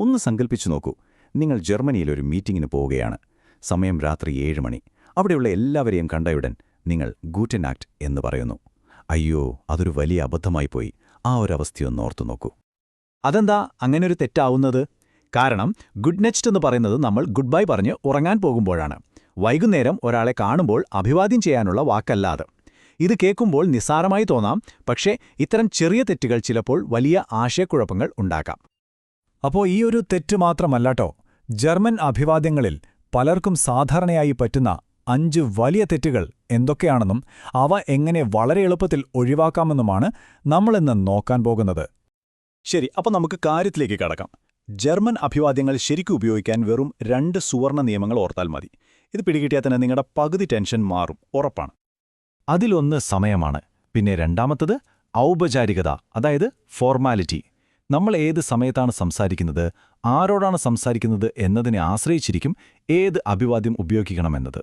ഒന്ന് സങ്കല്പിച്ചു നോക്കൂ. നിങ്ങൾ ജർമ്മനിയിൽ ഒരു മീറ്റിംഗിന് പോവുകയാണ്. സമയം രാത്രി ഏഴ് മണി. അവിടെയുള്ള എല്ലാവരെയും കണ്ടയുടൻ നിങ്ങൾ ഗൂറ്റൻ ആക്ട് എന്ന് പറയുന്നു. അയ്യോ അതൊരു വലിയ അബദ്ധമായി പോയി. ആ ഒരവസ്ഥയൊന്ന് ഓർത്തു നോക്കൂ. അതെന്താ? അങ്ങനൊരു തെറ്റാവുന്നത്? കാരണം ഗുഡ് നെക്സ്റ്റ് എന്ന് പറയുന്നത് നമ്മൾ ഗുഡ് ബൈ പറഞ്ഞ് ഉറങ്ങാൻ പോകുമ്പോഴാണ്. വൈകുന്നേരം ഒരാളെ കാണുമ്പോൾ അഭിവാദ്യം ചെയ്യാനുള്ള വാക്കല്ലാതെ. ഇത് കേൾക്കുമ്പോൾ നിസ്സാരമായി തോന്നാം. പക്ഷേ ഇത്തരം ചെറിയ തെറ്റുകൾ ചിലപ്പോൾ വലിയ ആശയക്കുഴപ്പങ്ങൾ ഉണ്ടാക്കാം. അപ്പോ ഈ ഒരു തെറ്റ് മാത്രമല്ലാട്ടോ ജർമ്മൻ അഭിവാദ്യങ്ങളിൽ പലർക്കും സാധാരണയായി പറ്റുന്ന അഞ്ച് വലിയ തെറ്റുകൾ എന്തൊക്കെയാണെന്നും അവ എങ്ങനെ വളരെ എളുപ്പത്തിൽ ഒഴിവാക്കാമെന്നുമാണ് നമ്മളിന്ന് നോക്കാൻ പോകുന്നത്. ശരി അപ്പോൾ നമുക്ക് കാര്യത്തിലേക്ക് കടക്കാം. ജർമ്മൻ അഭിവാദ്യങ്ങൾ ശരിക്കും ഉപയോഗിക്കാൻ വെറും രണ്ട് സുവർണ നിയമങ്ങൾ ഓർത്താൽ മതി. ഇത് പിടികിട്ടിയാൽ തന്നെ നിങ്ങളുടെ പകുതി ടെൻഷൻ മാറും ഉറപ്പാണ്. അതിലൊന്ന് സമയമാണ് പിന്നെ രണ്ടാമത്തത് ഔപചാരികത അതായത് ഫോർമാലിറ്റി. നമ്മൾ ഏത് സമയത്താണ് സംസാരിക്കുന്നത് ആരോടാണ് സംസാരിക്കുന്നത് എന്നതിനെ ആശ്രയിച്ചിരിക്കും ഏത് അഭിവാദ്യം ഉപയോഗിക്കണമെന്നത്.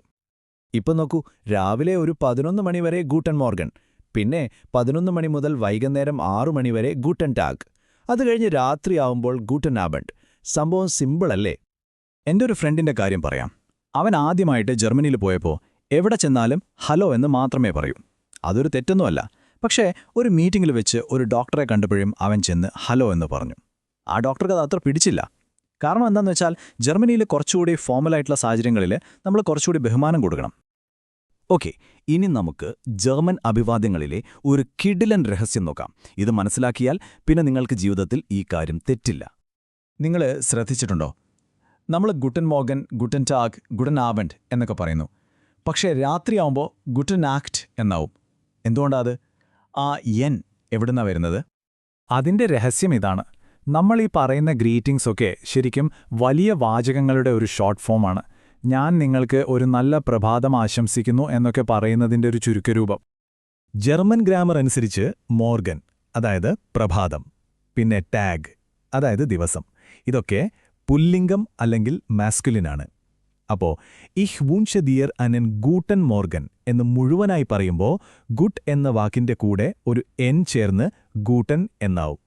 ഇപ്പം നോക്കൂ രാവിലെ ഒരു പതിനൊന്ന് മണിവരെ ഗൂട്ടൻ മോർഗൻ പിന്നെ പതിനൊന്ന് മണി മുതൽ വൈകുന്നേരം ആറു മണിവരെ ഗൂട്ടൻ ടാഗ്. അത് കഴിഞ്ഞ് രാത്രിയാവുമ്പോൾ ഗൂട്ടൻ ആബണ്ട്. സംഭവം സിമ്പിളല്ലേ എന്റെ ഒരു ഫ്രണ്ടിന്റെ കാര്യം പറയാം. അവൻ ആദ്യമായിട്ട് ജർമ്മനിയിൽ പോയപ്പോൾ എവിടെ ചെന്നാലും ഹലോ എന്ന് മാത്രമേ പറയൂ. അതൊരു തെറ്റൊന്നുമല്ല. പക്ഷേ ഒരു മീറ്റിംഗിൽ വെച്ച് ഒരു ഡോക്ടറെ കണ്ടപ്പോഴും അവൻ ചെന്ന് ഹലോ എന്ന് പറഞ്ഞു. ആ ഡോക്ടർക്ക് അത് അത്ര പിടിച്ചില്ല. കാരണം എന്താണെന്ന് വെച്ചാൽ ജർമ്മനിയിൽ കുറച്ചുകൂടി ഫോമലായിട്ടുള്ള സാഹചര്യങ്ങളിൽ നമ്മൾ കുറച്ചുകൂടി ബഹുമാനം കൊടുക്കണം. ഓക്കെ ഇനി നമുക്ക് ജർമ്മൻ അഭിവാദ്യങ്ങളിലെ ഒരു കിഡിലൻ രഹസ്യം നോക്കാം. ഇത് മനസ്സിലാക്കിയാൽ പിന്നെ നിങ്ങൾക്ക് ജീവിതത്തിൽ ഈ കാര്യം തെറ്റില്ല. നിങ്ങൾ ശ്രദ്ധിച്ചിട്ടുണ്ടോ? നമ്മൾ ഗുട്ടൻ മോഗൻ ഗുട്ടൻ ടാഗ് ഗുഡൻ ആവൻഡ് എന്നൊക്കെ പറയുന്നു. പക്ഷേ രാത്രിയാവുമ്പോൾ ഗുട്ടൻ ആക്ട് എന്നാവും. എന്തുകൊണ്ടാണ് ആ എൻ എവിടുന്നാ വരുന്നത്? അതിന്റെ രഹസ്യം ഇതാണ്. നമ്മൾ ഈ പറയുന്ന ഗ്രീറ്റിംഗ്സ് ഒക്കെ ശരിക്കും വലിയ വാചകങ്ങളുടെ ഒരു ഷോർട്ട് ഫോമാണ് ഞാൻ നിങ്ങൾക്ക് ഒരു നല്ല പ്രഭാതം ആശംസിക്കുന്നു എന്നൊക്കെ പറയുന്നതിന്റെ ഒരു ചുരുക്കരൂപം. ജർമ്മൻ ഗ്രാമർ അനുസരിച്ച് മോർഗൻ അതായത് പ്രഭാതം പിന്നെ ടാഗ് അതായത് ദിവസം ഇതൊക്കെ പുല്ലിംഗം അല്ലെങ്കിൽ മാസ്കുലിനാണ് അപ്പോ ഇഹ് വൂൻഷദിയർ അനൻ ഗൂട്ടൻ മോർഗൻ എന്ന് മുഴുവനായി പറയുമ്പോൾ ഗുട്ട് എന്ന വാക്കിന്റെ കൂടെ ഒരു എൻ ചേർന്ന് ഗൂട്ടൻ എന്നാവും.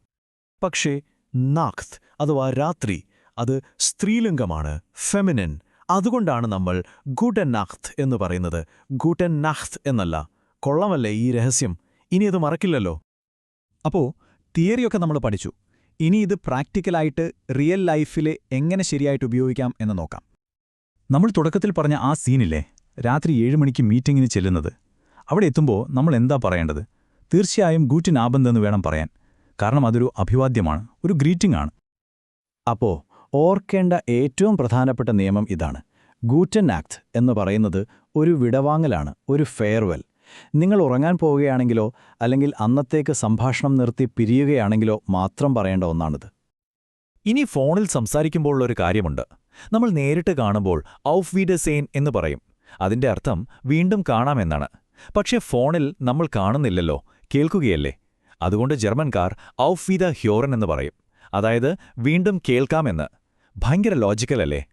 പക്ഷേ നാഖ്ത് അഥവാ രാത്രി അത് സ്ത്രീലിംഗമാണ് ഫെമിനിൻ അതുകൊണ്ടാണ് നമ്മൾ ഗുഡൻ നാഖ്ത് എന്ന് പറയുന്നത്. ഗുഡൻ നാഖ്ത് എന്നല്ല. കൊള്ളമല്ലേ ഈ രഹസ്യം? ഇനി ഇത് മറക്കില്ലല്ലോ. അപ്പോ തിയറിയൊക്കെ നമ്മൾ പഠിച്ചു. ഇനി ഇത് പ്രാക്ടിക്കലായിട്ട് റിയൽ ലൈഫിൽ എങ്ങനെ ശരിയായിട്ട് ഉപയോഗിക്കാം എന്ന് നോക്കാം. നമ്മൾ തുടക്കത്തിൽ പറഞ്ഞ ആ സീനില്ലേ? രാത്രി ഏഴ് മണിക്ക് മീറ്റിംഗിന് ചെല്ലുന്നത്. അവിടെ എത്തുമ്പോൾ നമ്മൾ എന്താ പറയേണ്ടത്? തീർച്ചയായും ഗൂറ്റിൻ ആബന്ധെന്ന് വേണം പറയാൻ. കാരണം അതൊരു അഭിവാദ്യമാണ് ഒരു ഗ്രീറ്റിംഗ് ആണ്. അപ്പോ ഓർക്കേണ്ട ഏറ്റവും പ്രധാനപ്പെട്ട നിയമം ഇതാണ്. ഗൂറ്റൻ ആക്ട് എന്ന് പറയുന്നത് ഒരു വിടവാങ്ങലാണ് ഒരു ഫെയർവെൽ. നിങ്ങൾ ഉറങ്ങാൻ പോവുകയാണെങ്കിലോ അല്ലെങ്കിൽ അന്നത്തേക്ക് സംഭാഷണം നിർത്തി പിരിയുകയാണെങ്കിലോ മാത്രം പറയേണ്ട ഒന്നാണിത്. ഇനി ഫോണിൽ സംസാരിക്കുമ്പോഴുള്ളൊരു കാര്യമുണ്ട്. നമ്മൾ നേരിട്ട് കാണുമ്പോൾ ഔഫ് വീഡ് സെയിൻ എന്ന് പറയും. അതിന്റെ അർത്ഥം വീണ്ടും കാണാമെന്നാണ്. പക്ഷേ ഫോണിൽ നമ്മൾ കാണുന്നില്ലല്ലോ കേൾക്കുകയല്ലേ? അതുകൊണ്ട് ജർമ്മൻകാർ ഔഫ് വീത ഹ്യോറൻ എന്ന് പറയും. അതായത് വീണ്ടും കേൾക്കാമെന്ന്. ഭയങ്കര ലോജിക്കലല്ലേ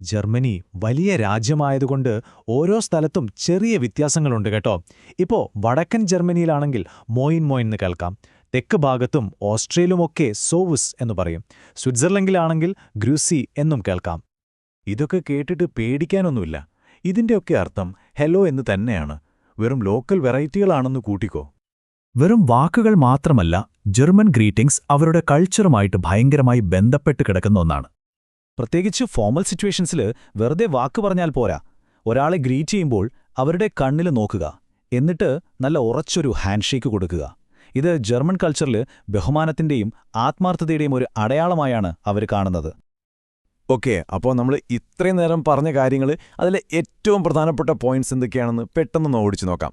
ജർമ്മനി വലിയ രാജ്യമായതുകൊണ്ട് ഓരോ സ്ഥലത്തും ചെറിയ വ്യത്യാസങ്ങളുണ്ട് കേട്ടോ. ഇപ്പോ വടക്കൻ ജർമ്മനിയിലാണെങ്കിൽ മോയിൻ മോയിൻ എന്ന് കേൾക്കാം. തെക്ക് ഭാഗത്തും ഓസ്ട്രേലിയുമൊക്കെ സോവുസ് എന്നു പറയും. സ്വിറ്റ്സർലൻഡിലാണെങ്കിൽ ഗ്രൂസി എന്നും കേൾക്കാം. ഇതൊക്കെ കേട്ടിട്ട് പേടിക്കാനൊന്നുമില്ല. ഇതിന്റെയൊക്കെ അർത്ഥം ഹെലോ എന്ന് തന്നെയാണ്. വെറും ലോക്കൽ വെറൈറ്റികളാണെന്ന് കൂട്ടിക്കോ. വെറും വാക്കുകൾ മാത്രമല്ല ജർമ്മൻ ഗ്രീറ്റിംഗ്സ് അവരുടെ കൾച്ചറുമായിട്ട് ഭയങ്കരമായി ബന്ധപ്പെട്ട് കിടക്കുന്ന ഒന്നാണ്. പ്രത്യേകിച്ച് ഫോമൽ സിറ്റുവേഷൻസിൽ വെറുതെ വാക്ക് പറഞ്ഞാൽ പോരാ. ഒരാളെ ഗ്രീറ്റ് ചെയ്യുമ്പോൾ അവരുടെ കണ്ണിൽ നോക്കുക. എന്നിട്ട് നല്ല ഉറച്ചൊരു ഹാൻഡ് ഷേക്ക് കൊടുക്കുക. ഇത് ജർമ്മൻ കൾച്ചറിൽ ബഹുമാനത്തിന്റെയും ആത്മാർത്ഥതയുടെയും ഒരു അടയാളമായാണ് അവർ കാണുന്നത്. ഓക്കെ അപ്പോൾ നമ്മൾ ഇത്രയും നേരം പറഞ്ഞ കാര്യങ്ങൾ അതിലെ ഏറ്റവും പ്രധാനപ്പെട്ട പോയിന്റ്സ് എന്തൊക്കെയാണെന്ന് പെട്ടെന്ന് ഓടിച്ചു നോക്കാം.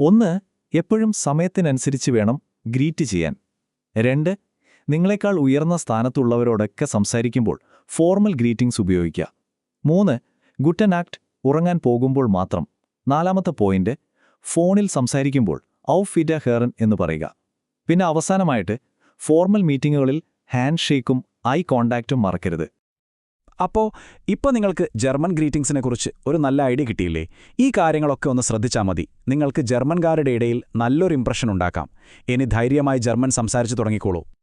ഒന്ന് എപ്പോഴും സമയത്തിനനുസരിച്ച് വേണം ഗ്രീറ്റ് ചെയ്യാൻ. രണ്ട് നിങ്ങളെക്കാൾ ഉയർന്ന സ്ഥാനത്തുള്ളവരോടൊക്കെ സംസാരിക്കുമ്പോൾ ഫോർമൽ ഗ്രീറ്റിംഗ്സ് ഉപയോഗിക്കുക. മൂന്ന് ഗുഡ് ആൻഡ് ആക്ട് ഉറങ്ങാൻ പോകുമ്പോൾ മാത്രം. നാലാമത്തെ പോയിന്റ് ഫോണിൽ സംസാരിക്കുമ്പോൾ ഔ ഹെറൻ എന്ന് പറയുക. പിന്നെ അവസാനമായിട്ട് ഫോർമൽ മീറ്റിങ്ങുകളിൽ ഹാൻഡ് ഷേക്കും ഐ കോണ്ടാക്റ്റും മറക്കരുത്. അപ്പോ ഇപ്പോൾ നിങ്ങൾക്ക് ജർമ്മൻ ഗ്രീറ്റിംഗ്സിനെ കുറിച്ച് ഒരു നല്ല ഐഡിയ കിട്ടിയില്ലേ? ഈ കാര്യങ്ങളൊക്കെ ഒന്ന് ശ്രദ്ധിച്ചാൽ മതി. നിങ്ങൾക്ക് ജർമ്മൻകാരുടെ ഇടയിൽ നല്ലൊരു ഇംപ്രഷൻ ഉണ്ടാക്കാം. ഇനി ധൈര്യമായി ജർമ്മൻ സംസാരിച്ചു തുടങ്ങിക്കോളൂ.